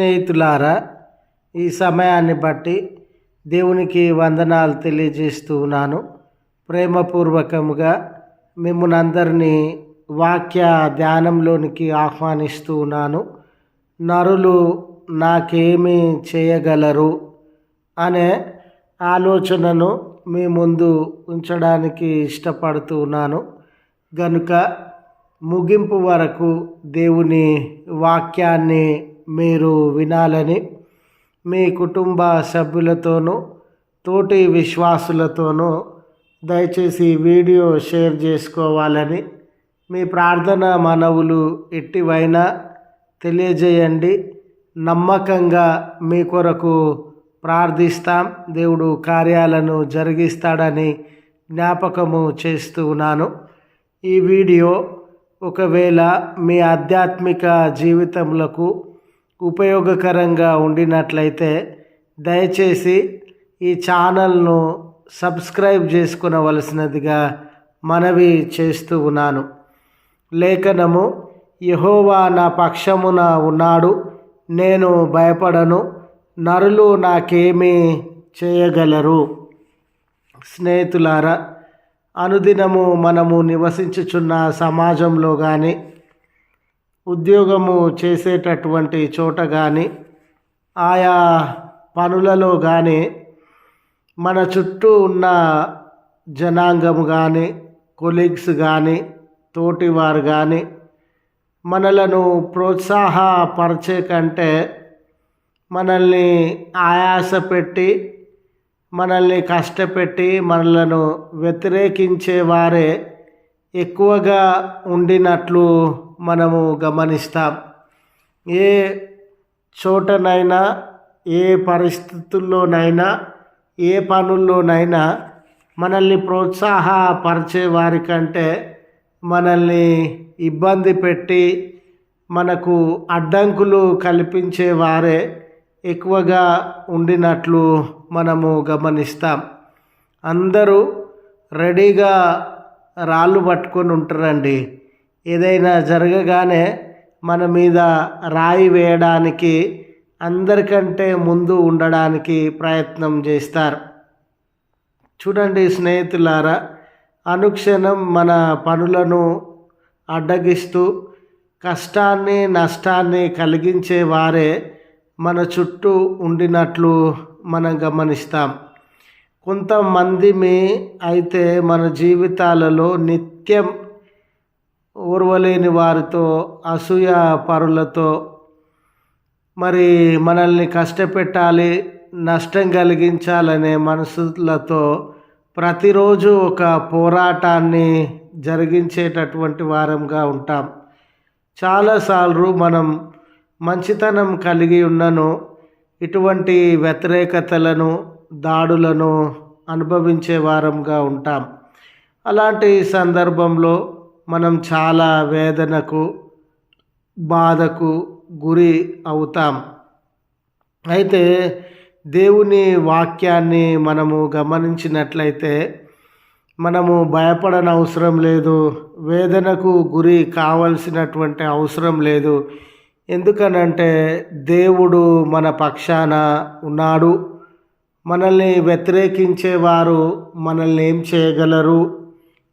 స్నేహితులారా ఈ సమయాన్ని బట్టి దేవునికి వందనాలు తెలియజేస్తూ ఉన్నాను. ప్రేమపూర్వకముగా మిమ్మల్ని అందరినీ వాక్య ధ్యానంలోనికి ఆహ్వానిస్తూ ఉన్నాను. నరులు నాకేమి చేయగలరు అనే ఆలోచనను మీ ముందు ఉంచడానికి ఇష్టపడుతూ ఉన్నాను. గనుక ముగింపు వరకు దేవుని వాక్యాన్ని మీరు వినాలని మీ కుటుంబ సభ్యులతోనూ తోటి విశ్వాసులతోనూ దయచేసి వీడియో షేర్ చేసుకోవాలని మీ ప్రార్థన మనవులు ఎట్టివైనా తెలియజేయండి. నమ్మకంగా మీ కొరకు ప్రార్థిస్తాం. దేవుడు కార్యాలను జరిగిస్తాడని జ్ఞాపకము చేస్తున్నాను ఈ వీడియో ఒకవేళ మీ ఆధ్యాత్మిక జీవితములకు ఉపయోగకరంగా ఉండినట్లయితే దయచేసి ఈ ఛానల్ను సబ్స్క్రైబ్ చేసుకునవలసినదిగా మనవి చేస్తూ ఉన్నాను. లేఖనము యహోవా నా పక్షమున ఉన్నాడు నేను భయపడను నరులు నాకేమీ చేయగలరు. స్నేహితులారా అనుదినము మనము నివసించుచున్న సమాజంలో కానీ ఉద్యోగము చేసేటటువంటి చోట కానీ ఆయా పనులలో కానీ మన చుట్టూ ఉన్న జనాంగము కానీ కొలీగ్స్ కానీ తోటివారు కానీ మనలను ప్రోత్సాహపరిచే కంటే మనల్ని ఆయాస పెట్టి మనల్ని కష్టపెట్టి మనలను వ్యతిరేకించే వారే ఎక్కువగా ఉండినట్లు మనము గమనిస్తాం. ఏ చోటనైనా ఏ పరిస్థితుల్లోనైనా ఏ పనుల్లోనైనా మనల్ని ప్రోత్సాహపరిచే వారి కంటే మనల్ని ఇబ్బంది పెట్టి మనకు అడ్డంకులు కల్పించే వారే ఎక్కువగా ఉండినట్లు మనము గమనిస్తాం. అందరూ రెడీగా రాళ్ళు పట్టుకొని ఉంటారండి. ఏదైనా జరగగానే మన మీద రాయి వేయడానికి అందరికంటే ముందు ఉండడానికి ప్రయత్నం చేస్తారు. చూడండి స్నేహితులారా అనుక్షణం మన పనులను అడ్డగిస్తూ కష్టాన్ని నష్టాన్ని కలిగించే వారే మన చుట్టూ ఉండినట్లు మనం గమనిస్తాం. కొంతమంది మీ అయితే మన జీవితాలలో నిత్యం ఓర్వలేని వారితో అసూయ పరులతో మరి మనల్ని కష్టపెట్టాలి నష్టం కలిగించాలనే మనసులతో ప్రతిరోజు ఒక పోరాటాన్ని జరిగించేటటువంటి వారంగా ఉంటాం. చాలాసార్లు మనం మంచితనం కలిగి ఉన్నను ఇటువంటి వ్యతిరేకతలను దాడులను అనుభవించే వారంగా ఉంటాం. అలాంటి సందర్భంలో మనం చాలా వేదనకు బాధకు గురి అవుతాం. అయితే దేవుని వాక్యాన్ని మనము గమనించినట్లయితే మనము భయపడనవసరం లేదు వేదనకు గురి కావలసినటువంటి అవసరం లేదు. ఎందుకనంటే దేవుడు మన పక్షాన ఉన్నాడు. మనల్ని వ్యతిరేకించేవారు మనల్ని ఏం చేయగలరు?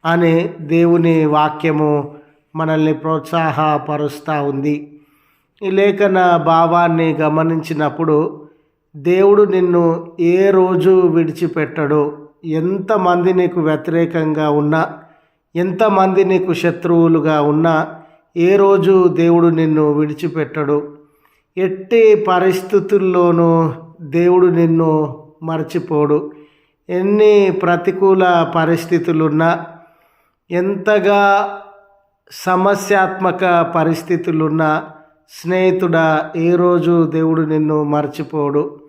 అనే దేవుని వాక్యము మనల్ని ప్రోత్సాహపరుస్తూ ఉంది. ఈ లేఖన భావాన్ని గమనించినప్పుడు దేవుడు నిన్ను ఏ రోజు విడిచిపెట్టడు? ఎంతమంది నీకు వ్యతిరేకంగా ఉన్నా ఎంతమంది నీకు శత్రువులుగా ఉన్నా ఏ రోజు దేవుడు నిన్ను విడిచిపెట్టడు? ఎట్టి పరిస్థితుల్లోనూ దేవుడు నిన్ను మర్చిపోడు. ఎన్ని ప్రతికూల పరిస్థితులున్నా ఎంతగా సమస్యాత్మక పరిస్థితులున్నా స్నేహితుడా ఏ రోజు దేవుడు నిన్ను మర్చిపోడు?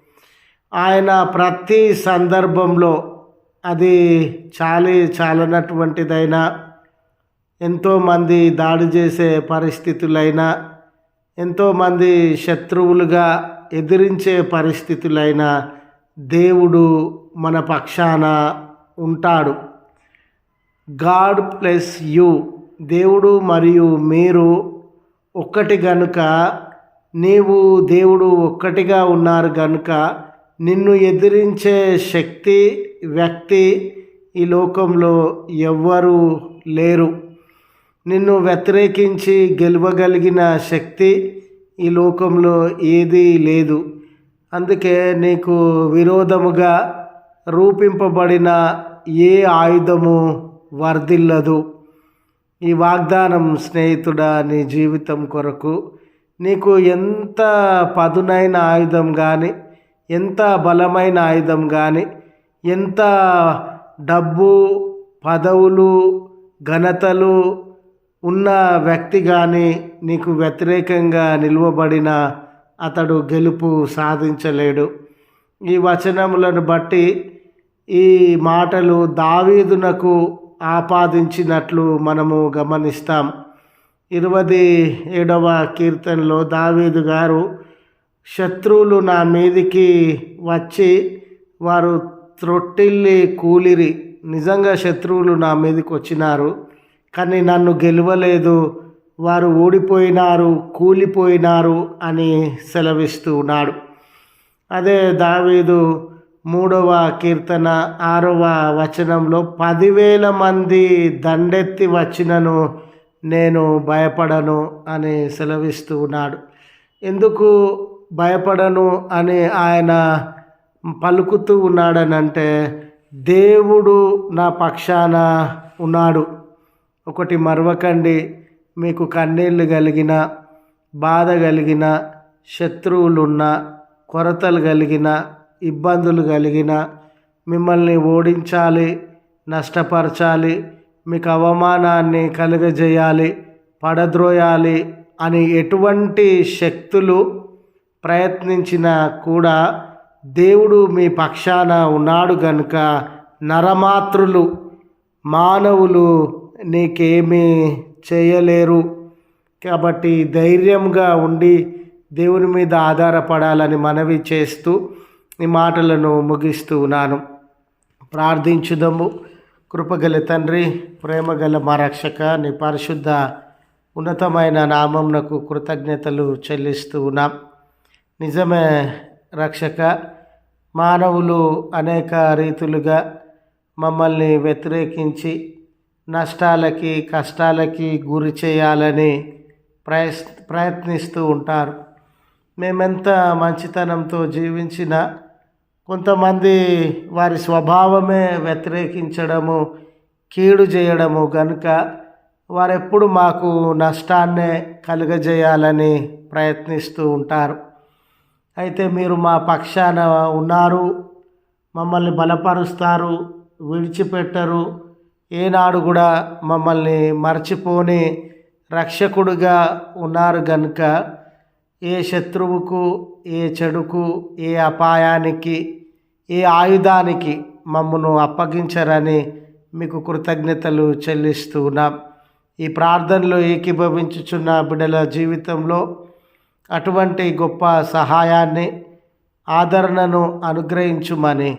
ఆయన ప్రతి సందర్భంలో అది చాలి చాలనటువంటిదైనా ఎంతోమంది దాడి చేసే పరిస్థితులైనా ఎంతోమంది శత్రువులుగా ఎదిరించే పరిస్థితులైనా దేవుడు మన పక్షాన ఉంటాడు. గాడ్ ప్లస్ యూ దేవుడు మరియు మీరు ఒక్కటి గనుక నీవు దేవుడు ఒక్కటిగా ఉన్నారు కనుక నిన్ను ఎదిరించే శక్తి వ్యక్తి ఈ లోకంలో ఎవ్వరూ లేరు. నిన్ను వ్యతిరేకించి గెలవగలిగిన శక్తి ఈ లోకంలో ఏదీ లేదు. అందుకే నీకు విరోధముగా రూపింపబడిన ఏ ఆయుధము వర్ధిల్లదు. ఈ వాగ్దానం స్నేహితుడా నీ జీవితం కొరకు నీకు ఎంత పదునైన ఆయుధం కానీ ఎంత బలమైన ఆయుధం కానీ ఎంత డబ్బు పదవులు ఘనతలు ఉన్న వ్యక్తి కానీ నీకు వ్యతిరేకంగా నిలువబడిన అతడు గెలుపు సాధించలేడు. ఈ వచనములను బట్టి ఈ మాటలు దావీదునకు ఆపాదించినట్లు మనము గమనిస్తాం. ఇరవై ఏడవ కీర్తనలో దావీదు గారు శత్రువులు నా మీదికి వచ్చి వారు త్రొట్టిల్లి కూలిరి. నిజంగా శత్రువులు నా మీదకి వచ్చినారు కానీ నన్ను గెలవలేదు. వారు ఓడిపోయినారు కూలిపోయినారు అని సెలవిస్తూ ఉన్నాడు. అదే దావీదు మూడవ కీర్తన ఆరవ వచనంలో పదివేల మంది దండెత్తి వచ్చినను నేను భయపడను అని సెలవిస్తూ ఉన్నాడు. ఎందుకు భయపడను అని ఆయన పలుకుతూ ఉన్నాడనంటే దేవుడు నా పక్షాన ఉన్నాడు. ఒకటి మరవకండి మీకు కన్నీళ్ళు కలిగిన బాధ కలిగిన శత్రువులున్న కొరతలు కలిగిన ఇబ్బందులు కలిగిన మిమ్మల్ని ఓడించాలి నష్టపరచాలి మీకు అవమానాన్ని కలుగజేయాలి పడద్రోయాలి అని ఎటువంటి శక్తులు ప్రయత్నించినా కూడా దేవుడు మీ పక్షాన ఉన్నాడు గనుక నరమాతృలు మానవులు నీకేమీ చేయలేరు. కాబట్టి ధైర్యంగా ఉండి దేవుని మీద ఆధారపడాలని మనవి చేస్తూ ఈ మాటలను ముగిస్తూ ఉన్నాను. ప్రార్థించుదము. కృపగల తండ్రి ప్రేమగల మా రక్షక నీ పరిశుద్ధ ఉన్నతమైన నామంనకు కృతజ్ఞతలు చెల్లిస్తూ ఉన్నాం. నిజమే రక్షక మానవులు అనేక రీతులుగా మమ్మల్ని వ్యతిరేకించి నష్టాలకి కష్టాలకి గురి చేయాలని ప్రయత్ ప్రయత్నిస్తూ ఉంటారు. మేమెంత మంచితనంతో జీవించినా కొంతమంది వారి స్వభావమే వ్యతిరేకించడము కీడు చేయడము కనుక వారెప్పుడు మాకు నష్టాన్నే కలుగజేయాలని ప్రయత్నిస్తూ ఉంటారు. అయితే మీరు మా పక్షాన ఉన్నారు మమ్మల్ని బలపరుస్తారు విడిచిపెట్టరు ఏనాడు కూడా మమ్మల్ని మర్చిపోని రక్షకుడుగా ఉన్నారు గనుక ఏ శత్రువుకు ఏ చెడుకు ఏ అపాయానికి ఈ ఆయుధానికి మమ్మను అప్పగించరని మీకు కృతజ్ఞతలు చెల్లిస్తూ ఉన్నాం. ఈ ప్రార్థనలో ఏకీభవించుచున్న బిడ్డల జీవితంలో అటువంటి గొప్ప సహాయాన్ని ఆదరణను అనుగ్రహించుమని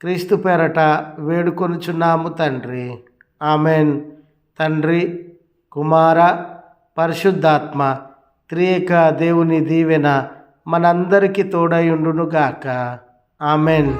క్రీస్తు పేరట వేడుకొనుచున్నాము తండ్రి. ఆమెన్. తండ్రి కుమార పరిశుద్ధాత్మ త్రియేక దేవుని దీవెన మనందరికీ తోడయుండునుగాక ఆమెన్